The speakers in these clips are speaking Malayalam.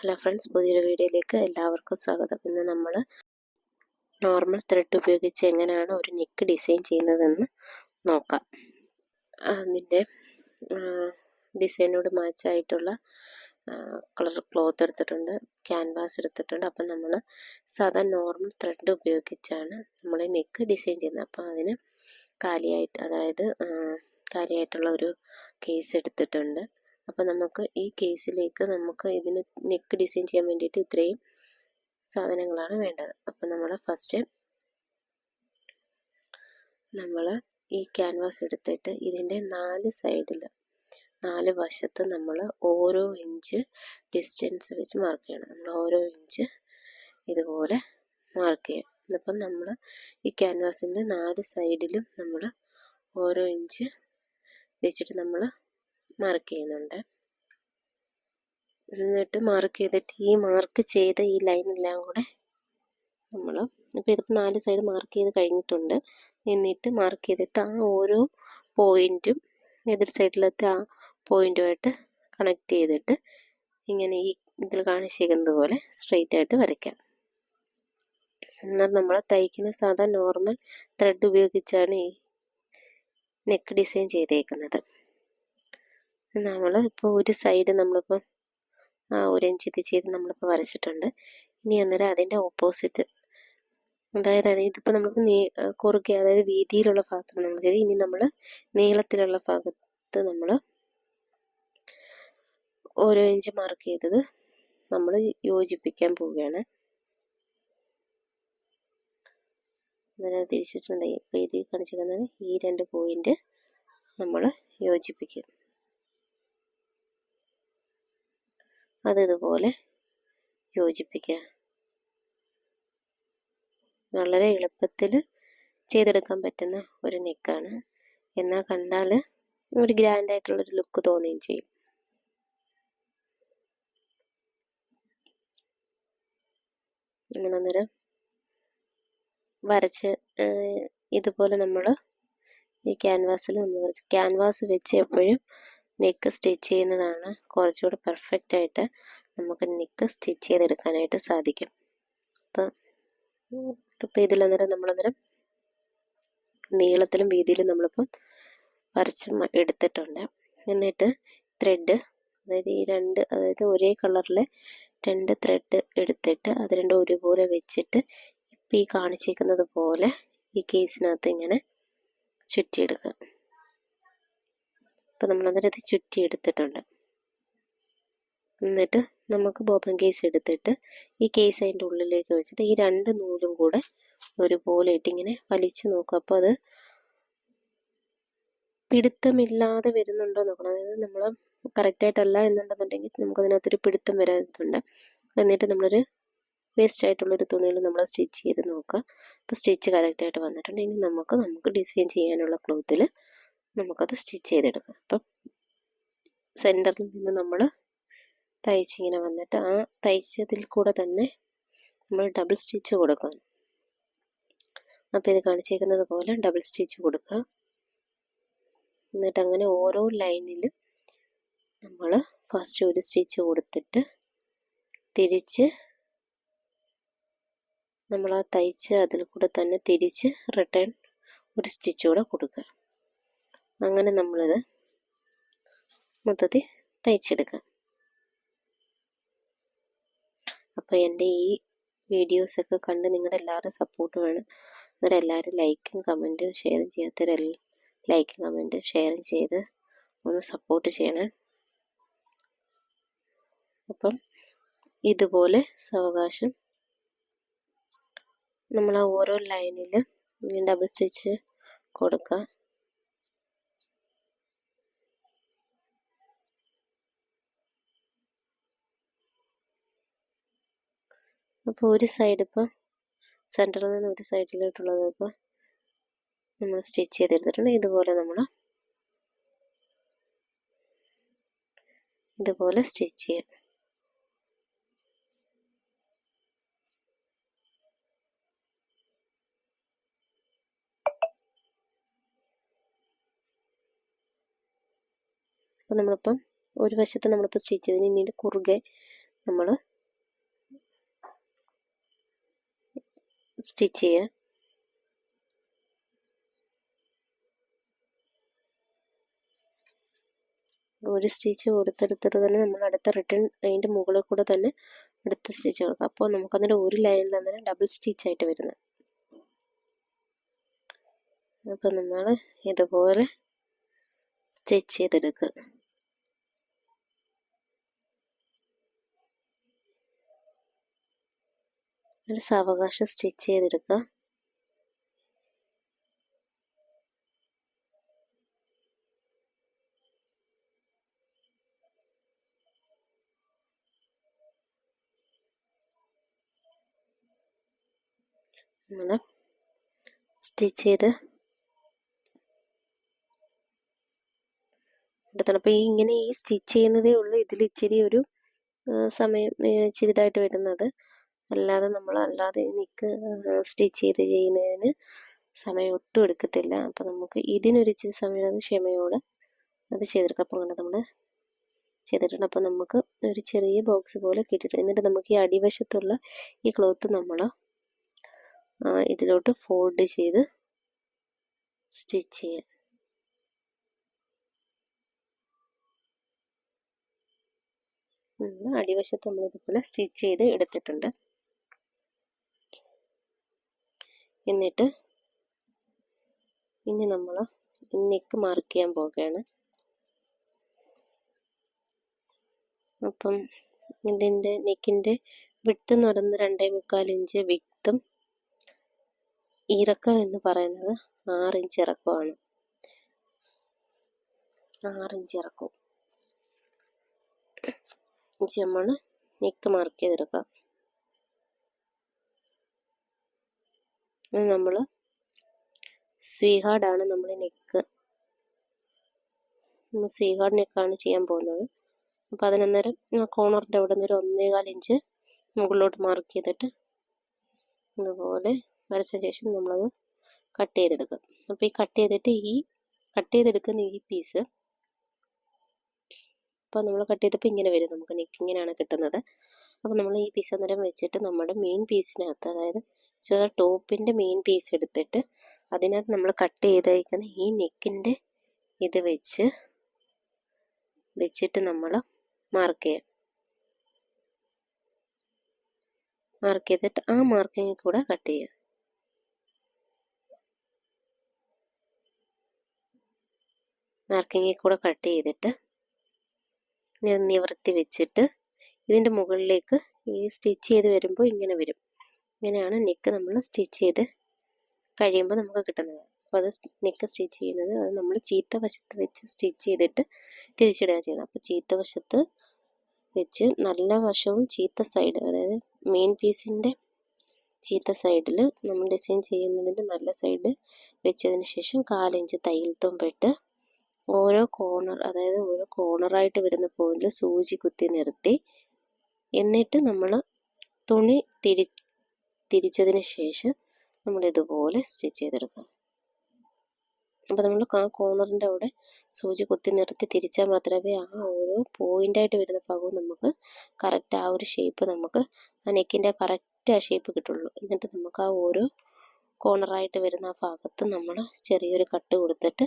ഹലോ ഫ്രണ്ട്സ് പുതിയൊരു വീഡിയോയിലേക്ക് എല്ലാവർക്കും സ്വാഗതം. ഇന്ന് നമ്മൾ നോർമൽ ത്രെഡ് ഉപയോഗിച്ച് എങ്ങനെയാണ് ഒരു നെക്ക് ഡിസൈൻ ചെയ്യുന്നതെന്ന് നോക്കാം. അതിന്റെ ഡിസൈനോട് മാച്ചായിട്ടുള്ള കളർ ക്ലോത്ത് എടുത്തിട്ടുണ്ട് ക്യാൻവാസ് എടുത്തിട്ടുണ്ട്. അപ്പം നമ്മൾ സാധാ നോർമൽ ത്രെഡ് ഉപയോഗിച്ചാണ് നമ്മൾ നെക്ക് ഡിസൈൻ ചെയ്യുന്നത്. അപ്പം അതിന് കാലിയായിട്ട് അതായത് കാലിയായിട്ടുള്ള ഒരു കേസ് എടുത്തിട്ടുണ്ട്. അപ്പോൾ നമുക്ക് ഈ കേസിലേക്ക് നമുക്ക് ഇതിന് നെക്ക് ഡിസൈൻ ചെയ്യാൻ വേണ്ടിയിട്ട് ഇത്രയും സാധനങ്ങളാണ് വേണ്ടത്. അപ്പോൾ നമ്മൾ ഫസ്റ്റ് നമ്മൾ ഈ ക്യാൻവാസ് എടുത്തിട്ട് ഇതിന്റെ നാല് സൈഡിൽ നാല് വശത്ത് നമ്മൾ ഓരോ ഇഞ്ച് ഡിസ്റ്റൻസ് വെച്ച് മാർക്ക് ചെയ്യണം. നമ്മൾ ഓരോ ഇഞ്ച് ഇതുപോലെ മാർക്ക് ചെയ്യാം അപ്പം നമ്മൾ ഈ ക്യാൻവാസിന്റെ നാല് സൈഡിലും നമ്മൾ ഓരോ ഇഞ്ച് വെച്ചിട്ട് നമ്മൾ മാർക്ക് ചെയ്യുന്നുണ്ട്. എന്നിട്ട് മാർക്ക് ചെയ്തിട്ട് ഈ മാർക്ക് ചെയ്ത ഈ ലൈനെല്ലാം കൂടെ നമ്മൾ ഇപ്പോൾ ഇതിപ്പോൾ നാല് സൈഡ് മാർക്ക് ചെയ്ത് കഴിഞ്ഞിട്ടുണ്ട്. എന്നിട്ട് മാർക്ക് ചെയ്തിട്ട് ആ ഓരോ പോയിന്റും എതിർ സൈഡിലത്തെ ആ പോയിന്റുമായിട്ട് കണക്ട് ചെയ്തിട്ട് ഇങ്ങനെ ഈ ഇതിൽ കാണിച്ചിരിക്കുന്നത് പോലെ സ്ട്രെയിറ്റ് ആയിട്ട് വരയ്ക്കാം. എന്നാൽ നമ്മൾ തയ്ക്കുന്ന സാധാ നോർമൽ ത്രെഡ് ഉപയോഗിച്ചാണ് ഈ നെക്ക് ഡിസൈൻ ചെയ്തേക്കുന്നത്. നമ്മൾ ഇപ്പോൾ ഒരു സൈഡ് നമ്മളിപ്പം ആ ഇഞ്ച് ഇത് ചെയ്ത് നമ്മളിപ്പോൾ വരച്ചിട്ടുണ്ട്. ഇനി അന്നേരം അതിന്റെ ഓപ്പോസിറ്റ് അതായത് ഇതിപ്പോൾ നമുക്ക് നീ കുറുകെ അതായത് വീതിയിലുള്ള ഭാഗത്താണ് നമ്മൾ ചെയ്ത് ഇനി നമ്മൾ നീളത്തിലുള്ള ഭാഗത്ത് നമ്മൾ ഓരോ ഇഞ്ച് മാർക്ക് ചെയ്തത് നമ്മൾ യോജിപ്പിക്കാൻ പോവുകയാണ്. അങ്ങനെ തിരിച്ചു വെച്ചിട്ടുണ്ടെങ്കിൽ ഇപ്പോൾ ഇതിൽ കാണിച്ചിരിക്കുന്നത് ഈ രണ്ട് പോയിന്റ് നമ്മൾ യോജിപ്പിക്കും. അത് ഇതുപോലെ യോജിപ്പിക്കുക. വളരെ എളുപ്പത്തിൽ ചെയ്തെടുക്കാൻ പറ്റുന്ന ഒരു നെക്കാണ്. എന്നാൽ കണ്ടാൽ ഒരു ഗ്രാൻഡ് ആയിട്ടുള്ളൊരു ലുക്ക് തോന്നുകയും ചെയ്യും. അങ്ങനെ വരച്ച് ഇതുപോലെ നമ്മൾ ഈ ക്യാൻവാസിൽ നമ്മൾ ക്യാൻവാസ് വെച്ച് എപ്പോഴും നെക്ക് സ്റ്റിച്ച് ചെയ്യുന്നതാണ് കുറച്ചുകൂടി പെർഫെക്റ്റ് ആയിട്ട് നമുക്ക് നെക്ക് സ്റ്റിച്ച് ചെയ്തെടുക്കാനായിട്ട് സാധിക്കും. അപ്പം ഇപ്പം ഇതിലന്നേരം നമ്മളന്നേരം നീളത്തിലും വീതിയിലും നമ്മളിപ്പം വരച്ച് എടുത്തിട്ടുണ്ട്. എന്നിട്ട് ത്രെഡ് അതായത് ഈ രണ്ട് അതായത് ഒരേ കളറിലെ രണ്ട് ത്രെഡ് എടുത്തിട്ട് അത് രണ്ടും ഒരുപോലെ വെച്ചിട്ട് ഇപ്പം ഈ കാണിച്ചിരിക്കുന്നത് പോലെ ഈ കേസിനകത്ത് ഇങ്ങനെ ചുറ്റിയെടുക്കുക. അപ്പോൾ നമ്മൾ അന്നേരം അത് ചുറ്റി എടുത്തിട്ടുണ്ട്. എന്നിട്ട് നമുക്ക് ബോബൻ കേസ് എടുത്തിട്ട് ഈ കേസ് അതിന്റെ ഉള്ളിലേക്ക് വെച്ചിട്ട് ഈ രണ്ട് നൂലും കൂടെ ഒരുപോലെ ഇട്ടിങ്ങനെ വലിച്ചു നോക്കും അപ്പോൾ അത് പിടുത്തമില്ലാതെ വരുന്നുണ്ടോ നോക്കണം. അതായത് നമ്മൾ കറക്റ്റായിട്ടല്ല എന്നുണ്ടെന്നുണ്ടെങ്കിൽ നമുക്കതിനകത്തൊരു പിടുത്തം വരാത്തുണ്ട് എന്നിട്ട് നമ്മളൊരു വേസ്റ്റ് ആയിട്ടുള്ളൊരു തുണിയിൽ നമ്മൾ സ്റ്റിച്ച് ചെയ്ത് നോക്കുക. അപ്പോൾ സ്റ്റിച്ച് കറക്റ്റായിട്ട് വന്നിട്ടുണ്ട്. ഇനി നമുക്ക് നമുക്ക് ഡിസൈൻ ചെയ്യാനുള്ള ക്ലോത്തിൽ നമുക്കത് സ്റ്റിച്ച് ചെയ്തെടുക്കാം. അപ്പം സെന്ററിൽ നിന്ന് നമ്മൾ തയ്ച്ചിങ്ങനെ വന്നിട്ട് ആ തയ്ച്ചതിൽ കൂടെ തന്നെ നമ്മൾ ഡബിൾ സ്റ്റിച്ച് കൊടുക്കണം അപ്പോൾ ഇത് കാണിച്ചേക്കുന്നത് പോലെ ഡബിൾ സ്റ്റിച്ച് കൊടുക്കുക. എന്നിട്ട് അങ്ങനെ ഓരോ ലൈനിലും നമ്മൾ ഫസ്റ്റ് ഒരു സ്റ്റിച്ച് കൊടുത്തിട്ട് തിരിച്ച് നമ്മൾ ആ തയ്ച്ച് അതിൽ കൂടെ തന്നെ തിരിച്ച് റിട്ടേൺ ഒരു സ്റ്റിച്ച് കൂടെ കൊടുക്കുക. അങ്ങനെ നമ്മളിത് മൊത്തത്തിൽ തയ്ച്ചെടുക്കാം അപ്പോൾ എന്റെ ഈ വീഡിയോസൊക്കെ കണ്ട് നിങ്ങളുടെ എല്ലാവരുടെ സപ്പോർട്ട് വേണം. അന്നേരം ലൈക്കും കമന്റും ഷെയറും ചെയ്യാത്തവരെല്ലാം ലൈക്കും കമന്റും ഷെയറും ചെയ്ത് ഒന്ന് സപ്പോർട്ട് ചെയ്യണേ. അപ്പം ഇതുപോലെ സാവകാശം നമ്മൾ ഓരോ ലൈനിൽ ഡബിൾ സ്റ്റിച്ച് കൊടുക്കുക. അപ്പോൾ ഒരു സൈഡ് ഇപ്പോൾ സെന്ററിൽ നിന്ന് ഒരു സൈഡിലോട്ടുള്ളത് ഇപ്പോൾ നമ്മൾ സ്റ്റിച്ച് ചെയ്തെടുത്തിട്ടുണ്ട്. ഇതുപോലെ നമ്മൾ ഇതുപോലെ സ്റ്റിച്ച് ചെയ്യാം. അപ്പോൾ നമ്മളിപ്പം ഒരു വശത്ത് നമ്മളിപ്പോൾ സ്റ്റിച്ച് ചെയ്തതിന് പിന്നീട് കുറുകെ നമ്മൾ സ്റ്റിച്ച് ചെയ്യുക ഒരു സ്റ്റിച്ച് കൊടുത്തെടുത്തിട്ട് തന്നെ നമ്മൾ അടുത്ത റിട്ടേൺ അതിന്റെ മുകളിൽ കൂടെ തന്നെ അടുത്ത സ്റ്റിച്ച് കൊടുക്കുക അപ്പോൾ നമുക്കതിന്റെ ഒരു ലൈനിൽ തന്നെ ഡബിൾ സ്റ്റിച്ച് ആയിട്ട് വരുന്നത്. അപ്പോൾ നമ്മൾ ഇതുപോലെ സ്റ്റിച്ച് ചെയ്തെടുക്കുക. ഒരു സാവകാശം സ്റ്റിച്ച് ചെയ്തെടുക്കുക നമ്മൾ സ്റ്റിച്ച് ചെയ്ത്. എടുത്തണം ഈ ഇങ്ങനെ ഈ സ്റ്റിച്ച് ചെയ്യുന്നതേ ഉള്ളൂ ഇതിൽ ഇച്ചിരി ഒരു സമയം ചെറുതായിട്ട് വരുന്നത്. അല്ലാതെ നമ്മൾ അല്ലാതെ നിക്ക് സ്റ്റിച്ച് ചെയ്ത് ചെയ്യുന്നതിന് സമയം ഒട്ടും എടുക്കത്തില്ല. അപ്പോൾ നമുക്ക് ഇതിനൊരു ഇച്ചിരി സമയം അത് ക്ഷമയോടെ അത് ചെയ്തെടുക്കാം. അപ്പോൾ അങ്ങനെ നമ്മൾ ചെയ്തിട്ടുണ്ട്. അപ്പോൾ നമുക്ക് ഒരു ചെറിയ ബോക്സ് പോലെ കിട്ടിയിട്ടുണ്ട്. എന്നിട്ട് നമുക്ക് ഈ അടിവശത്തുള്ള ഈ ക്ലോത്ത് നമ്മൾ ഇതിലോട്ട് ഫോൾഡ് ചെയ്ത് സ്റ്റിച്ച് ചെയ്യാം. അടിവശത്ത് നമ്മൾ ഇതുപോലെ സ്റ്റിച്ച് ചെയ്ത് എടുത്തിട്ടുണ്ട്. എന്നിട്ട് ഇനി നമ്മൾ നെക്ക് മാർക്ക് ചെയ്യാൻ പോവുകയാണ്. അപ്പം ഇതിന്റെ നെക്കിന്റെ വിട്ട് എന്ന് പറയുന്നത് രണ്ടേ മുക്കാൽ ഇഞ്ച് വിക്തും ഇറക്കം എന്ന് പറയുന്നത് ആറിഞ്ച് ഇറക്കമാണ് ആറിഞ്ച് ഇറക്കവും. നമ്മൾ നെക്ക് മാർക്ക് ചെയ്തെടുക്കാം. നമ്മൾ സ്വീഹാർഡാണ് നമ്മൾ നെക്ക്. സ്വീഹാർഡ് നെക്കാണ് ചെയ്യാൻ പോകുന്നത്. അപ്പം അതിനന്നേരം കോണറിന്റെ അവിടെ നിന്ന് ഒരു ഒന്നേകാൽ ഇഞ്ച് മുകളിലോട്ട് മാർക്ക് ചെയ്തിട്ട് ഇതുപോലെ വരച്ച ശേഷം നമ്മളത് കട്ട് ചെയ്തെടുക്കും അപ്പോൾ ഈ കട്ട് ചെയ്തിട്ട് ഈ കട്ട് ചെയ്തെടുക്കുന്ന ഈ പീസ് അപ്പോൾ നമ്മൾ കട്ട് ചെയ്തപ്പോൾ ഇങ്ങനെ വരും. നമുക്ക് നെക്ക് ഇങ്ങനെയാണ് കിട്ടുന്നത്. അപ്പോൾ നമ്മൾ ഈ പീസ് അന്നേരം വെച്ചിട്ട് നമ്മുടെ മെയിൻ പീസിനകത്ത് അതായത് ടോപ്പിന്റെ മെയിൻ പീസ് എടുത്തിട്ട് അതിനകത്ത് നമ്മൾ കട്ട് ചെയ്തേക്കുന്ന ഈ നെക്കിന്റെ ഇത് വെച്ച് വെച്ചിട്ട് നമ്മൾ മാർക്ക് ചെയ്യാം മാർക്ക് ചെയ്തിട്ട് ആ മാർക്കിങ്ങിൽ കൂടെ കട്ട് ചെയ്യുക മാർക്കിങ്ങിൽ കൂടെ കട്ട് ചെയ്തിട്ട് നിവർത്തി വെച്ചിട്ട് ഇതിന്റെ മുകളിലേക്ക് ഈ സ്റ്റിച്ച് ചെയ്ത് വരുമ്പോൾ ഇങ്ങനെ വരും. ഇങ്ങനെയാണ് നെക്ക് നമ്മൾ സ്റ്റിച്ച് ചെയ്ത് കഴിയുമ്പോൾ നമുക്ക് കിട്ടുന്നത്. അപ്പോൾ അത് നെക്ക് സ്റ്റിച്ച് ചെയ്യുന്നത് അത് നമ്മൾ ചീത്ത വശത്ത് വെച്ച് സ്റ്റിച്ച് ചെയ്തിട്ട് തിരിച്ചിടുക ചെയ്യണം അപ്പോൾ ചീത്ത വശത്ത് വെച്ച് നല്ല വശവും ചീത്ത സൈഡ് അതായത് മെയിൻ പീസിന്റെ ചീത്ത സൈഡിൽ നമ്മൾ ഡിസൈൻ ചെയ്യുന്നതിന്റെ നല്ല സൈഡ് വെച്ചതിന് ശേഷം കാലിഞ്ച് തയ്യൽ തുമ്പിട്ട് ഓരോ കോർണർ അതായത് ഓരോ കോർണറായിട്ട് വരുന്ന പോയിന്റിൽ സൂചി കുത്തി നിർത്തി. എന്നിട്ട് നമ്മൾ തുണി തിരി തിരിച്ചതിന് ശേഷം നമ്മൾ ഇതുപോലെ സ്റ്റിച്ച് ചെയ്തെടുക്കുക. അപ്പോൾ നമ്മൾ ആ കോർണറിന്റെ അവിടെ സൂചി കുത്തി നിർത്തി തിരിച്ചാൽ മാത്രമേ ആ ഓരോ പോയിന്റായിട്ട് വരുന്ന ഭാഗവും നമുക്ക് കറക്റ്റ് ആ ഒരു ഷേപ്പ് നമുക്ക് ആ നെക്കിന്റെ കറക്റ്റ് ആ ഷേപ്പ് കിട്ടുള്ളൂ. എന്നിട്ട് നമുക്ക് ആ ഓരോ കോർണറായിട്ട് വരുന്ന ആ ഭാഗത്ത് നമ്മൾ ചെറിയൊരു കട്ട് കൊടുത്തിട്ട്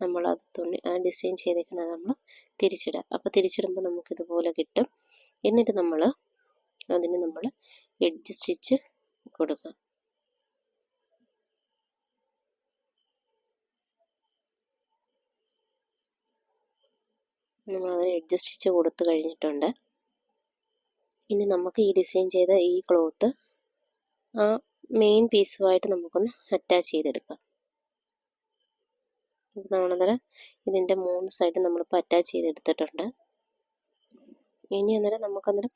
നമ്മൾ അത് തുണി ആ ഡിസൈൻ ചെയ്തേക്കുന്നത് നമ്മൾ തിരിച്ചിടുക. അപ്പോൾ തിരിച്ചിടുമ്പോൾ നമുക്ക് ഇതുപോലെ കിട്ടും. എന്നിട്ട് നമ്മൾ അതിന് നമ്മൾ എഡ്ജ് സ്റ്റിച്ച് കൊടുക്കുക നമ്മൾ എഡ്ജ് സ്റ്റിച്ച് കൊടുത്തു കഴിഞ്ഞിട്ടുണ്ട്. ഇനി നമുക്ക് ഈ ഡിസൈൻ ചെയ്ത ഈ ക്ലോത്ത് ആ മെയിൻ പീസുമായിട്ട് നമുക്കൊന്ന് അറ്റാച്ച് ചെയ്തെടുക്കാം. നമ്മളന്നേരം ഇതിന്റെ മൂന്ന് സൈഡ് നമ്മളിപ്പോൾ അറ്റാച്ച് ചെയ്തെടുത്തിട്ടുണ്ട്. ഇനി അന്നേരം നമുക്കന്നേരം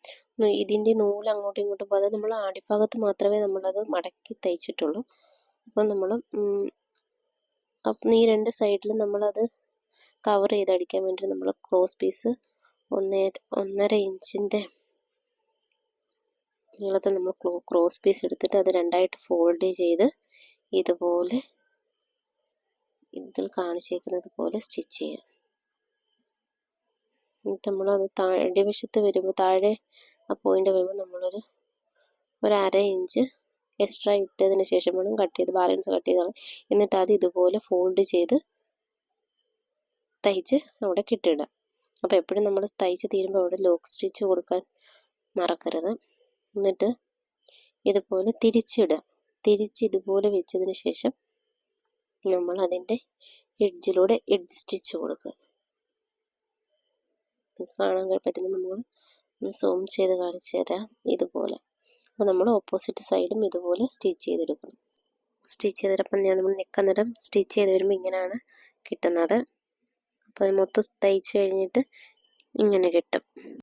ഇതിന്റെ നൂൽ അങ്ങോട്ടും ഇങ്ങോട്ടും പോകാതെ നമ്മൾ അടിഭാഗത്ത് മാത്രമേ നമ്മളത് മടക്കി തയ്ച്ചിട്ടുള്ളൂ അപ്പം നമ്മൾ അപ്പം ഈ രണ്ട് സൈഡിലും നമ്മളത് കവർ ചെയ്തടിക്കാൻ വേണ്ടി നമ്മൾ ക്രോസ് പീസ് ഒന്നേ ഒന്നര ഇഞ്ചിന്റെ നീളത്തിൽ നമ്മൾ ക്രോസ് പീസ് എടുത്തിട്ട് അത് രണ്ടായിട്ട് ഫോൾഡ് ചെയ്ത് ഇതുപോലെ ഇതിൽ കാണിച്ചേക്കുന്നത് പോലെ സ്റ്റിച്ച് ചെയ്യാം. എന്നിട്ട് അത് താഴെ അടിവശത്ത് വരുമ്പോൾ താഴെ ആ പോയിന്റ് വരുമ്പോൾ നമ്മളൊരു ഒരു അര ഇഞ്ച് എക്സ്ട്രാ ഇട്ടതിന് ശേഷം വേണം കട്ട് ചെയ്ത് ബാലൻസ് കട്ട് ചെയ്താൽ എന്നിട്ട് അത് ഇതുപോലെ ഫോൾഡ് ചെയ്ത് തയ്ച്ച് അവിടെ കിട്ടിയിടാം അപ്പോൾ എപ്പോഴും നമ്മൾ തയ്ച്ച് തീരുമ്പോൾ അവിടെ ലോക്ക് സ്റ്റിച്ച് കൊടുക്കാൻ മറക്കരുത്. എന്നിട്ട് ഇതുപോലെ തിരിച്ചിടുക. തിരിച്ച് ഇതുപോലെ വെച്ചതിന് ശേഷം നമ്മൾ അതിന്റെ എഡ്ജിലൂടെ എഡ്ജ് സ്റ്റിച്ച് കൊടുക്കുക. കാണാൻ പറ്റുന്ന നമ്മൾ സൂം ചെയ്ത് കാണിച്ചു തരാം ഇതുപോലെ. അപ്പോൾ നമ്മൾ ഓപ്പോസിറ്റ് സൈഡും ഇതുപോലെ സ്റ്റിച്ച് ചെയ്തെടുക്കും സ്റ്റിച്ച് ചെയ്തിട്ടപ്പം ഞാൻ നമ്മൾ നിൽക്കുന്നിടം സ്റ്റിച്ച് ചെയ്ത് വരുമ്പോൾ ഇങ്ങനെയാണ് കിട്ടുന്നത്. അപ്പോൾ മൊത്തം തയ്ച്ച് കഴിഞ്ഞിട്ട് ഇങ്ങനെ കിട്ടും.